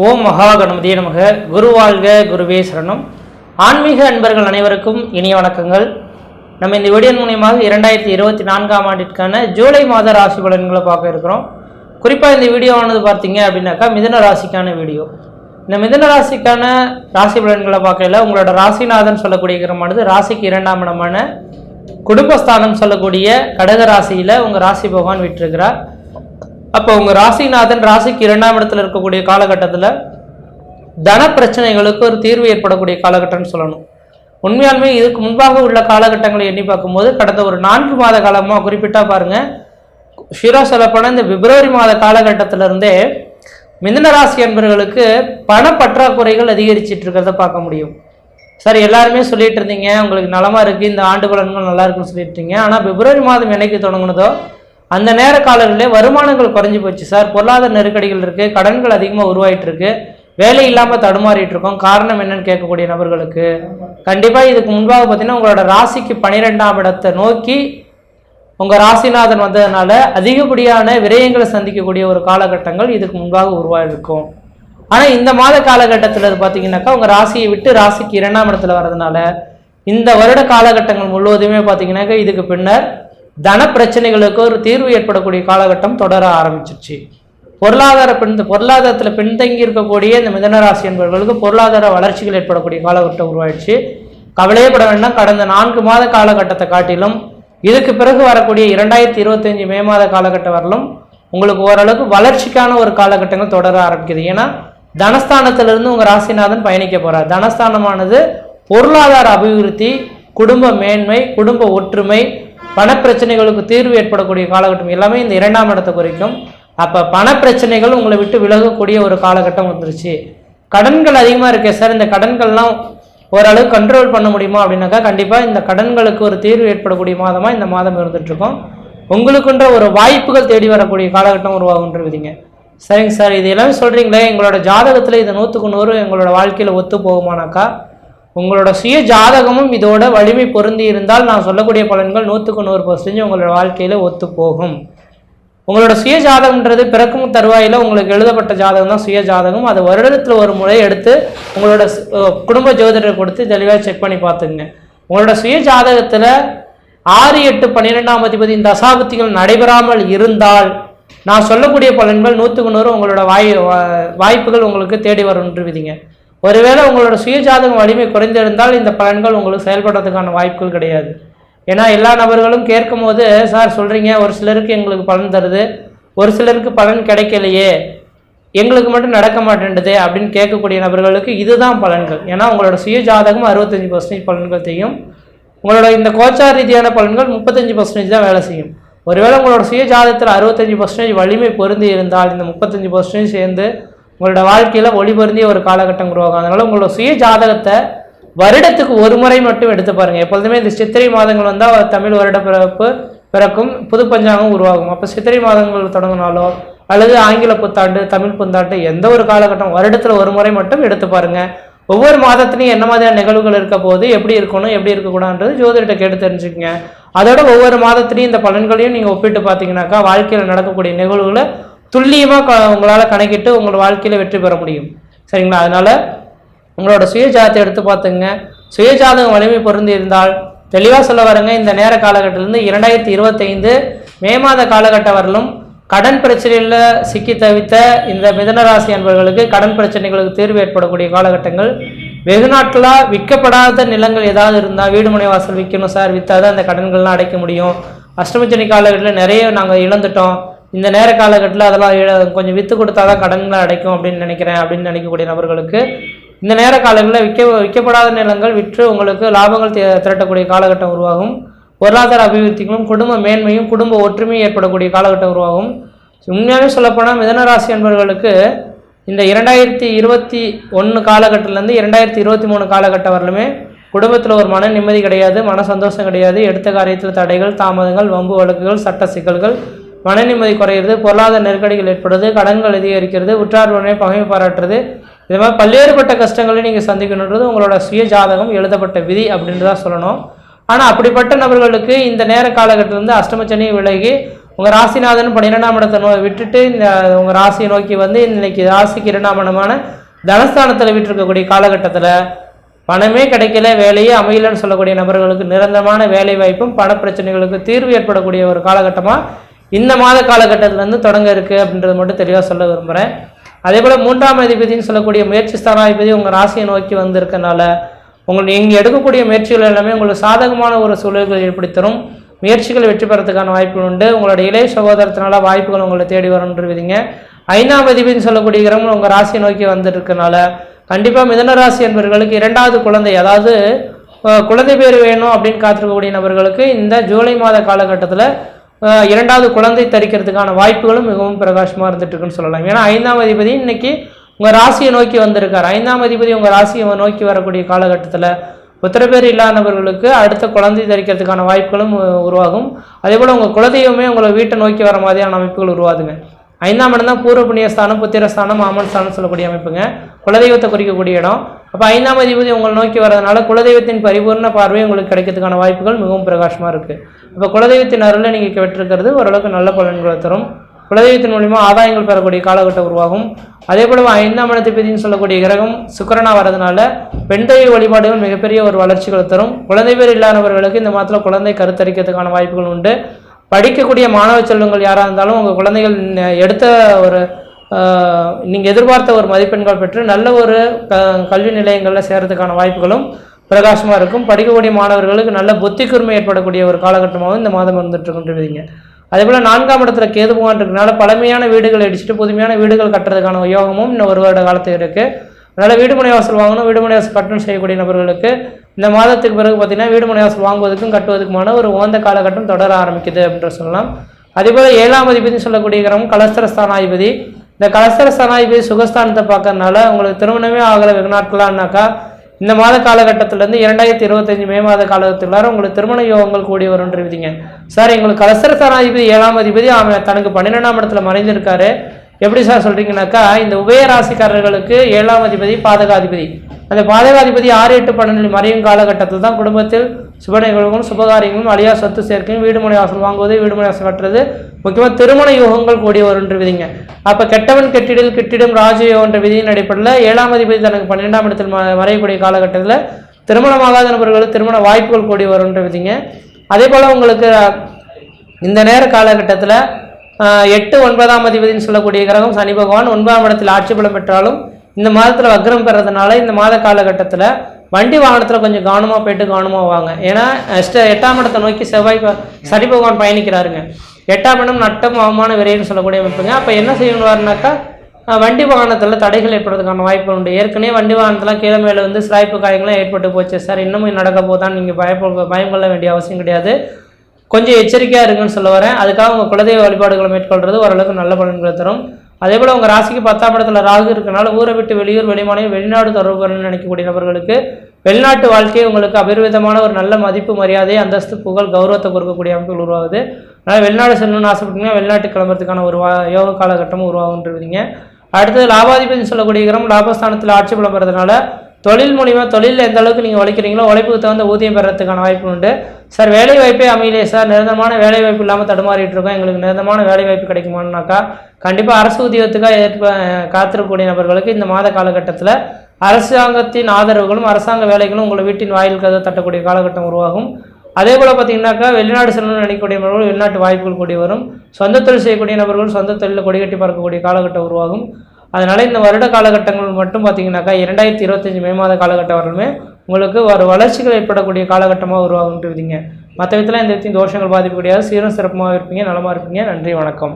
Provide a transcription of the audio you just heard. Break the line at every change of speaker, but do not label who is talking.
ஓம் மகா கணபதியே நமக. குரு வாழ்க குருவே சரணம். ஆன்மீக அன்பர்கள் அனைவருக்கும் இனிய வணக்கங்கள். நம்ம இந்த வீடியோ மூலியமாக இரண்டாயிரத்தி இருபத்தி நான்காம் ஆண்டிற்கான ஜூலை மாத ராசி பலன்களை பார்க்க இருக்கிறோம். குறிப்பாக இந்த வீடியோவானது பார்த்தீங்க அப்படின்னாக்கா மிதுன ராசிக்கான வீடியோ. இந்த மிதன ராசிக்கான ராசி பலன்களை பார்க்கல உங்களோட ராசிநாதன் சொல்லக்கூடிய கிரமானது ராசிக்கு இரண்டாம் இடமான குடும்பஸ்தானம் சொல்லக்கூடிய கடக ராசியில் உங்கள் ராசி பகவான் விட்டுருக்கிறார் அப்போ உங்கள் ராசிநாதன் ராசிக்கு இரண்டாம் இடத்துல இருக்கக்கூடிய காலகட்டத்தில் தன பிரச்சனைகளுக்கு ஒரு தீர்வு ஏற்படக்கூடிய காலகட்டம்னு சொல்லணும். உண்மையாலுமே இதுக்கு முன்பாக உள்ள காலகட்டங்களை எண்ணி பார்க்கும்போது கடந்த ஒரு நான்கு மாத காலமாக குறிப்பிட்டா பாருங்கள் ஷீரா சொல்லப்போனால் இந்த பிப்ரவரி மாத காலகட்டத்திலிருந்தே மிதுன ராசி என்பவர்களுக்கு பண பற்றாக்குறைகள் அதிகரிச்சிட்டு இருக்கிறத பார்க்க முடியும். சார் எல்லாருமே சொல்லிட்டு இருந்தீங்க உங்களுக்கு நலமாக இருக்குது இந்த ஆண்டு பலன்கள் நல்லா இருக்குன்னு சொல்லிட்டு இருக்கீங்க. ஆனால் பிப்ரவரி மாதம் என்னைக்கு தொடங்குனதோ அந்த நேர காலங்களிலே வருமானங்கள் குறைஞ்சி போச்சு சார். பொருளாதார நெருக்கடிகள் இருக்கு. கடன்கள் அதிகமாக உருவாயிட்டு இருக்கு வேலை இல்லாமல் தடுமாறிட்டு இருக்கோம். காரணம் என்னன்னு கேட்கக்கூடிய நபர்களுக்கு கண்டிப்பாக இதுக்கு முன்பாக பார்த்தீங்கன்னா உங்களோட ராசிக்கு பனிரெண்டாம் இடத்தை நோக்கி உங்கள் ராசிநாதன் வந்ததுனால அதிகப்படியான விரயங்களை சந்திக்கக்கூடிய ஒரு காலகட்டங்கள் இதுக்கு முன்பாக உருவாயிருக்கும். ஆனால் இந்த மாத காலகட்டத்தில் பார்த்தீங்கன்னாக்கா உங்கள் ராசியை விட்டு ராசிக்கு இரண்டாம் இடத்துல வர்றதுனால இந்த வருட காலகட்டங்கள் முழுவதுமே பார்த்தீங்கன்னாக்கா இதுக்கு பின்னர் தன பிரச்சனைகளுக்கு ஒரு தீர்வு ஏற்படக்கூடிய காலகட்டம் தொடர ஆரம்பிச்சிருச்சு. பொருளாதார பின் பொருளாதாரத்தில் பின்தங்கி இருக்கக்கூடிய இந்த மிதனராசி என்பவர்களுக்கு பொருளாதார வளர்ச்சிகள் ஏற்படக்கூடிய காலகட்டம் உருவாயிடுச்சு. கவலையே பட வேண்டாம். கடந்த நான்கு மாத காலகட்டத்தை காட்டிலும் இதுக்கு பிறகு வரக்கூடிய இரண்டாயிரத்தி இருபத்தஞ்சு மே மாத காலகட்டம் வரலும் உங்களுக்கு ஓரளவுக்கு வளர்ச்சிக்கான ஒரு காலகட்டங்கள் தொடர ஆரம்பிக்குது. ஏன்னா தனஸ்தானத்திலிருந்து உங்கள் ராசிநாதன் பயணிக்க போகிறார் தனஸ்தானமானது பொருளாதார அபிவிருத்தி குடும்ப மேன்மை குடும்ப ஒற்றுமை பணப்பிரச்சனைகளுக்கு தீர்வு ஏற்படக்கூடிய காலகட்டம் எல்லாமே இந்த இரண்டாம் இடத்தை குறிக்கும். அப்போ பணப்பிரச்சனைகள் உங்களை விட்டு விலகக்கூடிய ஒரு காலகட்டம் வந்துருச்சு. கடன்கள் அதிகமாக இருக்கே சார் இந்த கடன்கள்லாம் ஓரளவு கண்ட்ரோல் பண்ண முடியுமா அப்படின்னாக்கா கண்டிப்பாக இந்த கடன்களுக்கு ஒரு தீர்வு ஏற்படக்கூடிய மாதமாக இந்த மாதம் இருந்துகிட்ருக்கோம் உங்களுக்குன்ற ஒரு வாய்ப்புகள் தேடி வரக்கூடிய காலகட்டம் உருவாகுன்றவிதிங்க சரிங்க சார் இது எல்லாமே சொல்கிறீங்களே எங்களோட ஜாதகத்தில் இது நூற்றுக்கு நூறு எங்களோட வாழ்க்கையில் ஒத்து போகுமானாக்கா? உங்களோட சுய ஜாதகமும் இதோட வலிமை பொருந்தி இருந்தால் நான் சொல்லக்கூடிய பலன்கள் நூற்றுக்கு நூறு பர்சன்டேஜ் உங்களோட வாழ்க்கையில் ஒத்து போகும் உங்களோட சுய ஜாதகம்ன்றது பிறக்கும் தருவாயில் உங்களுக்கு எழுதப்பட்ட ஜாதகம் தான் சுய ஜாதகம். அது வருடத்தில் ஒரு முறை எடுத்து உங்களோட குடும்ப ஜோதிடர் கொடுத்து தெளிவாக செக் பண்ணி பார்த்துங்க உங்களோட சுய ஜாதகத்தில் ஆறு எட்டு பன்னிரெண்டாம் அதிபதி இந்த அசாபத்திகள் நடைபெறாமல் இருந்தால் நான் சொல்லக்கூடிய பலன்கள் நூற்றுக்கு நூறு உங்களோட வாய் வா- வாய்ப்புகள் உங்களுக்கு தேடி வரும் விதிங்க. ஒருவேளை உங்களோட சுயஜாதகம் வலிமை குறைந்திருந்தால் இந்த பலன்கள் உங்களுக்கு செயல்படுறதுக்கான வாய்ப்புகள் கிடையாது. ஏன்னா எல்லா நபர்களும் கேட்கும் போது சார் சொல்கிறீங்க ஒரு சிலருக்கு எங்களுக்கு பலன் தருது. ஒரு சிலருக்கு பலன் கிடைக்கலையே. எங்களுக்கு மட்டும் நடக்க மாட்டேன்டுது அப்படின்னு கேட்கக்கூடிய நபர்களுக்கு இதுதான் பலன்கள். ஏன்னா உங்களோட சுய ஜாதகம் அறுபத்தஞ்சு பர்சன்டேஜ் பலன்கள் செய்யும். உங்களோட இந்த கோச்சார் ரீதியான பலன்கள் முப்பத்தஞ்சு பர்சன்டேஜ் தான் வேலை செய்யும். ஒருவேளை உங்களோட சுய ஜாதகத்தில் அறுபத்தஞ்சு பர்சன்டேஜ் வலிமை பொருந்தி இருந்தால் இந்த முப்பத்தஞ்சு பர்சன்டேஜ் சேர்ந்து உங்களோட வாழ்க்கையில் ஒளி பொருந்திய ஒரு காலகட்டம் உருவாகும். அதனால உங்களோட சுய ஜாதகத்தை வருடத்துக்கு ஒரு முறை மட்டும் எடுத்து பாருங்க. எப்பொழுதுமே இந்த சித்திரை மாதங்கள் வந்தால் தமிழ் வருட பிறப்பு பிறக்கும் புது பஞ்சாங்கம் உருவாகும். அப்போ சித்திரை மாதங்கள் தொடங்கினாலோ அல்லது ஆங்கில புத்தாண்டு தமிழ் புத்தாண்டு எந்த ஒரு காலகட்டம் வருடத்தில் ஒரு முறை மட்டும் எடுத்து பாருங்க. ஒவ்வொரு மாதத்துலையும் என்ன மாதிரியான நிகழ்வுகள் இருக்க போது எப்படி இருக்கணும் எப்படி இருக்கக்கூடாதுன்றது ஜோதிடத்தை கேட்டு தெரிஞ்சுக்கங்க. அதோட ஒவ்வொரு மாதத்துலையும் இந்த பலன்களையும் நீங்கள் ஒப்பிட்டு பார்த்தீங்கன்னாக்கா வாழ்க்கையில் நடக்கக்கூடிய நிகழ்வுகளை துல்லியமாக உங்களால் கணக்கிட்டு உங்களோட வாழ்க்கையில் வெற்றி பெற முடியும். சரிங்களா? அதனால் உங்களோட சுயஜாதத்தை எடுத்து பார்த்துங்க. சுயஜாதகம் வலிமை பொருந்தி இருந்தால் தெளிவாக சொல்ல வரங்க இந்த நேர காலகட்டத்திலிருந்து இரண்டாயிரத்தி இருபத்தைந்து மே மாத காலகட்டம் வரலும் கடன் பிரச்சனையில் சிக்கி தவித்த இந்த மிதனராசி அன்பர்களுக்கு கடன் பிரச்சனைகளுக்கு தீர்வு ஏற்படக்கூடிய காலகட்டங்கள். வெகு நாட்களாக விற்கப்படாத நிலங்கள் ஏதாவது இருந்தால் வீடு மனை வாசல் விற்கணும் சார் விற்றாதான் அந்த கடன்கள்லாம் அடைக்க முடியும். அஷ்டமச்சனி காலகட்டத்தில் நிறைய நாங்கள் இழந்துட்டோம். இந்த நேர காலகட்டத்தில் அதெல்லாம் கொஞ்சம் விற்று கொடுத்தா தான் கடன்களை அடைக்கும் அப்படின்னு நினைக்கிறேன் அப்படின்னு நினைக்கக்கூடிய நபர்களுக்கு இந்த நேர காலங்களில் விற்க விற்கப்படாத நிலங்கள் விற்று உங்களுக்கு லாபங்கள் திரட்டக்கூடிய காலகட்டம் உருவாகும். பொருளாதார அபிவிருத்திகளும் குடும்ப மேன்மையும் குடும்ப ஒற்றுமையும் ஏற்படக்கூடிய காலகட்டம் உருவாகும். உண்மையாகவே சொல்லப்போனால் மிதனராசி என்பவர்களுக்கு இந்த இரண்டாயிரத்தி இருபத்தி ஒன்று காலகட்டத்திலேருந்து இரண்டாயிரத்தி இருபத்தி மூணு காலகட்டம் வரலுமே குடும்பத்தில் ஒரு மன நிம்மதி கிடையாது மன சந்தோஷம் கிடையாது. எடுத்த காரியத்தில் தடைகள் தாமதங்கள் வம்பு வழக்குகள் சட்ட சிக்கல்கள் மன நிம்மதி குறையிறது பொருளாதார நெருக்கடிகள் ஏற்படுறது கடன்கள் அதிகரிக்கிறது உற்றார் உடனே பகைமை பாராட்டுறது. இது மாதிரி பல்வேறுபட்ட கஷ்டங்களை நீங்கள் சந்திக்கணுன்றது உங்களோட சுய ஜாதகம் எழுதப்பட்ட விதி அப்படின்னு தான் சொல்லணும். ஆனால் அப்படிப்பட்ட நபர்களுக்கு இந்த நேர காலகட்டத்திலிருந்து அஷ்டமச்சனி விலகி உங்கள் ராசிநாதன் பன்னிரெண்டாம் இடத்தை நோ விட்டுட்டு இந்த உங்கள் ராசியை நோக்கி வந்து இன்னைக்கு ராசிக்கு இரண்டாம் இடமான தனஸ்தானத்தில் விட்டுருக்கக்கூடிய காலகட்டத்தில் பணமே கிடைக்கல வேலையே அமையலன்னு சொல்லக்கூடிய நபர்களுக்கு நிரந்தரமான வேலை வாய்ப்பும் பண பிரச்சனைகளுக்கு தீர்வு ஏற்படக்கூடிய ஒரு காலகட்டமாக இந்த மாத காலகட்டத்திலேருந்து தொடங்க இருக்குது அப்படின்றது மட்டும் தெளிவாக சொல்ல விரும்புகிறேன் அதே போல் மூன்றாம் அதிபதினு சொல்லக்கூடிய முயற்சி ஸ்தானாதிபதி உங்கள் ராசியை நோக்கி வந்திருக்கனால உங்கள் நீங்கள் எடுக்கக்கூடிய முயற்சிகள் எல்லாமே உங்களுக்கு சாதகமான ஒரு சூழல்கள் ஏற்படுத்தரும் முயற்சிகள் வெற்றி பெறத்துக்கான வாய்ப்புகள் உண்டு. உங்களோட இளைய சகோதரத்தினால வாய்ப்புகள் உங்களை தேடி வரும்ன்றவிதிங்க ஐந்தாம் அதிபதினு சொல்லக்கூடிய கிரகம் உங்கள் ராசியை நோக்கி வந்துருக்கனால கண்டிப்பாக மிதன ராசி என்பவர்களுக்கு இரண்டாவது குழந்தை அதாவது குழந்தை பேர் வேணும் அப்படின்னு காத்திருக்கக்கூடிய நபர்களுக்கு இந்த ஜூலை மாத காலகட்டத்தில் இரண்டாவது குழந்தை தரிக்கிறதுக்கான வாய்ப்புகளும் மிகவும் பிரகாசமாக இருந்துட்டு இருக்குன்னு சொல்லலாம். ஏன்னா ஐந்தாம் அதிபதி இன்னைக்கு உங்கள் ராசியை நோக்கி வந்திருக்கார். ஐந்தாம் அதிபதி உங்கள் ராசியை நோக்கி வரக்கூடிய காலகட்டத்தில் உத்தரப்பேர் இல்லாதவர்களுக்கு அடுத்த குழந்தை தரிக்கிறதுக்கான வாய்ப்புகளும் உருவாகும். அதே போல் உங்கள் குலதெய்வமே உங்களை வீட்டை நோக்கி வர மாதிரியான அமைப்புகள் உருவாதுங்க ஐந்தாம் இடம் தான் பூர்வ புண்ணியஸ்தானம் புத்திரஸ்தானம் மாமன் ஸ்தானம் சொல்லக்கூடிய அமைப்புங்க. குலதெய்வத்தை குறிக்கக்கூடிய இடம். அப்போ ஐந்தாம் அதிபதி உங்களை நோக்கி வரதுனால குலதெய்வத்தின் பரிபூர்ண பார்வை உங்களுக்கு கிடைக்கிறதுக்கான வாய்ப்புகள் மிகவும் பிரகாசமாக இருக்குது அப்போ குலதெய்வத்தின் அருளில் நீங்கள் கெட்டிருக்கிறது ஓரளவுக்கு நல்ல பலன்களை தரும். குலதெய்வத்தின் மூலிமா ஆதாயங்கள் பெறக்கூடிய காலகட்டம் உருவாகும். அதே போல ஐந்தாம் இடத்திபதினு சொல்லக்கூடிய கிரகம் சுக்கரனாக வரதுனால பெண் தெய்வ வழிபாடுகள் மிகப்பெரிய ஒரு வளர்ச்சிகளை தரும். குழந்தை பேர் இல்லாதவர்களுக்கு இந்த மாதத்தில் குழந்தை கருத்தரிக்கிறதுக்கான வாய்ப்புகள் உண்டு. படிக்கக்கூடிய மாணவ செல்வங்கள் யாராக இருந்தாலும் உங்கள் குழந்தைகள் எடுத்த ஒரு நீங்கள் எதிர்பார்த்த ஒரு மதிப்பெண்கள் பெற்று நல்ல ஒரு க கல்வி நிலையங்களில் சேர்கிறதுக்கான வாய்ப்புகளும் பிரகாசமாக இருக்கும். படிக்கக்கூடிய மாணவர்களுக்கு நல்ல புத்தி கூர்மை ஏற்படக்கூடிய ஒரு காலகட்டமாகவும் இந்த மாதம் இருந்துட்டு இருக்கின்றீங்க அதே போல் நான்காம் இடத்துல கேது பகவான் பழமையான வீடுகள் அடிச்சுட்டு புதுமையான வீடுகள் கட்டுறதுக்கான யோகமும் இன்னும் ஒரு வருட காலத்தில் இருக்குது அதனால் வீடுமனை வாசல் வாங்கணும். வீடுமனை வாசல் கட்டணம் செய்யக்கூடிய நபர்களுக்கு இந்த மாதத்துக்கு பிறகு பார்த்திங்கன்னா வீடு வாசல் வாங்குவதற்கும் கட்டுவதற்குமான ஒரு உகந்த காலகட்டம் தொடர ஆரம்பிக்குது அப்படின்ற சொல்லலாம். அதேபோல் ஏழாம் அதிபதினு சொல்லக்கூடிய கிரகம் கலஸ்தரஸ்தானாதிபதி. இந்த கலஸ்தரஸ்தானாதிபதி சுகஸ்தானத்தை பார்க்கறதுனால உங்களுக்கு திருமணமே ஆகலை வெகு நாட்களான்னாக்கா இந்த மாத காலகட்டத்திலேருந்து இரண்டாயிரத்தி இருபத்தஞ்சு மே மாத காலகட்டத்தில் உங்களுக்கு திருமண யோகங்கள் கூடி வரும்ன்றீங்க சார் எங்களுக்கு கலஸ்தரஸ்தானாதிபதி ஏழாம் அதிபதி அவன் தனக்கு பன்னிரெண்டாம் இடத்துல மறைஞ்சிருக்காரு எப்படி சார் சொல்கிறீங்கனாக்கா இந்த உபயராசிக்காரர்களுக்கு ஏழாம் அதிபதி பாதகாதிபதி. அந்த பாதகாதிபதி ஆறு எட்டு பன்னெண்டில் மறையும் காலகட்டத்தில் தான் குடும்பத்தில் சுப நிகழ்வுகளும் சுபகாரியங்களும் அழியா சொத்து சேர்க்கையும் வீடுமனை வாசல் வாங்குவது வீடுமனை வாசல் கட்டுறது முக்கியமாக திருமண யோகங்கள் கூடி வரும்ன்ற விதிங்க. அப்போ கெட்டவன் கெட்டிடில் கிட்டிடும் ராஜயோகன்ற விதியின் அடிப்படையில் ஏழாம் அதிபதி தனக்கு பன்னிரெண்டாம் இடத்தில் மறையக்கூடிய காலகட்டத்தில் திருமணமாகாத நபர்களுக்கு திருமண வாய்ப்புகள் கூடி வருன்ற விதிங்க. அதே போல் உங்களுக்கு இந்த நேர காலகட்டத்தில் எட்டு ஒன்பதாம் அதிபதினு சொல்லக்கூடிய கிரகம் சனி பகவான் ஒன்பதாம் இடத்தில் ஆட்சி பலம் பெற்றாலும் இந்த மாதத்தில் வக்ரம் பெறதுனால இந்த மாத காலகட்டத்தில் வண்டி வாகனத்தில் கொஞ்சம் கவனமாக போயிட்டு கவனமாக வாங்க. ஏன்னா எட்டாம் இடத்தை நோக்கி செவ்வாய் சனி பகவான் பயணிக்கிறாருங்க. எட்டாம் இடம் நட்டம் அவமான விரைன்னு சொல்லக்கூடிய அமைப்புங்க. அப்போ என்ன செய்யணுவாருனாக்கா வண்டி வாகனத்தில் தடைகள் ஏற்படுறதுக்கான வாய்ப்பு உண்டு. ஏற்கனவே வண்டி வாகனத்தில் கீழே மேலே வந்து சிராய்ப்பு காயங்கள்லாம் ஏற்பட்டு போச்சு சார். இன்னமும் நடக்க போதான் நீங்கள் பயப்ப பயம் கொள்ள வேண்டிய அவசியம் கிடையாது. கொஞ்சம் எச்சரிக்கையாக இருக்குன்னு சொல்ல வரேன். அதுக்காக உங்கள் குலதெய்வ வழிபாடுகளை மேற்கொள்வது ஓரளவுக்கு நல்ல பலன்களை தரும். அதே போல் உங்கள் ராசிக்கு பத்தாம் இடத்துல ராகு இருக்கனால ஊரை விட்டு வெளியூர் வெளிமாநிலம் வெளிநாடு தொடர்புகள்னு நினைக்கக்கூடிய நபர்களுக்கு வெளிநாட்டு வாழ்க்கையை உங்களுக்கு அபரிவிதமான ஒரு நல்ல மதிப்பு மரியாதை அந்தஸ்து புகழ் கௌரவத்தை கொடுக்கக்கூடிய அமைப்புகள் உருவாகுது. அதனால் வெளிநாடு செல்லணும்னு ஆசைப்பட்டீங்கன்னா வெளிநாட்டு கிளம்புறதுக்கான ஒரு வா யோக காலகட்டமும் உருவாகுன்றீங்க அடுத்தது லாபாதிபதி சொல்லக்கூடிய கிரகம் லாபஸ்தானத்தில் ஆட்சி பலம் பெறதுனால தொழில் மூலிமா தொழிலில் எந்த அளவுக்கு நீங்கள் உழைக்கிறீங்களோ உழைப்புக்கு தகுந்த ஊதியம் பெறத்துக்கான வாய்ப்பு உண்டு. சார் வேலை வாய்ப்பே அமையலையே சார். நிரந்தரமான வேலை வாய்ப்பு இல்லாமல் தடுமாறிட்டு இருக்கோம். எங்களுக்கு நிரந்தரமான வேலை வாய்ப்பு கிடைக்குமானாக்கா கண்டிப்பாக அரசு உத்தியோகத்துக்காக ஏற்ப காத்திருக்கக்கூடிய நபர்களுக்கு இந்த மாத காலகட்டத்தில் அரசாங்கத்தின் ஆதரவுகளும் அரசாங்க வேலைகளும் உங்களை வீட்டின் வாயில் கதை தட்டக்கூடிய காலகட்டம் உருவாகும். அதே போல் பார்த்தீங்கன்னாக்கா வெளிநாடு செல்லணும்னு நினைக்கக்கூடிய நபர்கள் வெளிநாட்டு வாய்ப்புகள் கூடி வரும். சொந்த தொழில் செய்யக்கூடிய நபர்கள் சொந்த தொழிலில் கொடிகட்டி பார்க்கக்கூடிய காலகட்டம் உருவாகும். அதனால் இந்த வருட காலகட்டங்கள் மட்டும் பார்த்தீங்கன்னாக்கா இரண்டாயிரத்தி இருபத்தஞ்சி மே மாத காலகட்டம் வரலுமே உங்களுக்கு ஒரு வளர்ச்சிகள் ஏற்படக்கூடிய காலகட்டமாக உருவாகுன்றீங்க மற்ற விதத்தில் எந்த விதத்தையும் தோஷங்கள் பாதிப்பு கிடையாது. சீரும் சிறப்புமாக இருப்பீங்க நலமாக இருப்பீங்க. நன்றி வணக்கம்.